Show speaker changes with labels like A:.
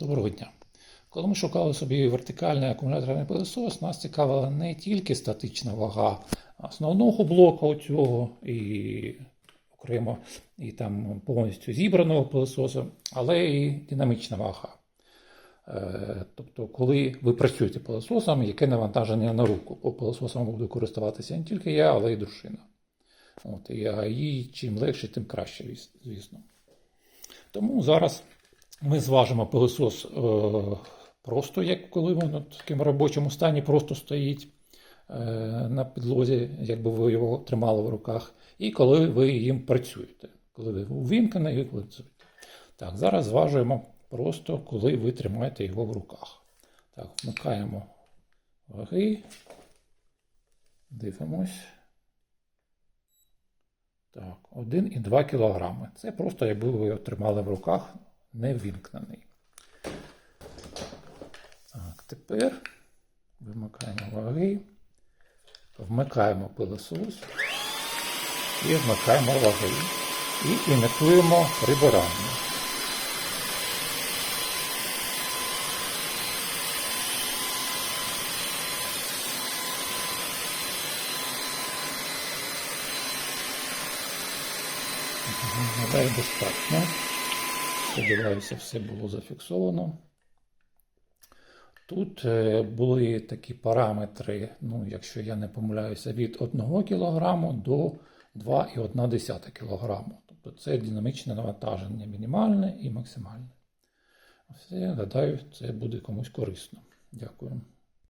A: Доброго дня. Коли ми шукали собі вертикальний акумуляторний пилосос, нас цікавила не тільки статична вага основного блоку цього і окремо і там повністю зібраного пилососу, але і динамічна вага. Е, Тобто, коли ви працюєте пилососом, яке навантаження на руку, бо пилососом буду користуватися не тільки я, але й дружина. От, і, їй чим легше, тим краще, звісно. Тому зараз ми зважимо пилосос е, просто, як коли він в такому робочому стані просто стоїть е, на підлозі, якби ви його тримали в руках, і коли ви їм працюєте, коли ви увімкнені і коли працюєте. Так, зараз зважуємо просто, коли ви тримаєте його в руках. Так, вмикаємо ваги, дивимось. Так, 1,2 кг. Це просто, якби ви його тримали в руках, не ввімкнений. Так, тепер вимикаємо ваги, вмикаємо пилосос і вмикаємо ваги. І імітуємо прибирання. Гадаю, достатньо. Сподіваюся, все було зафіксовано. Тут е, були такі параметри, ну, якщо я не помиляюся, від 1 кг до 2,1 кг. Тобто це динамічне навантаження мінімальне і максимальне. Все, гадаю, це буде комусь корисно. Дякую.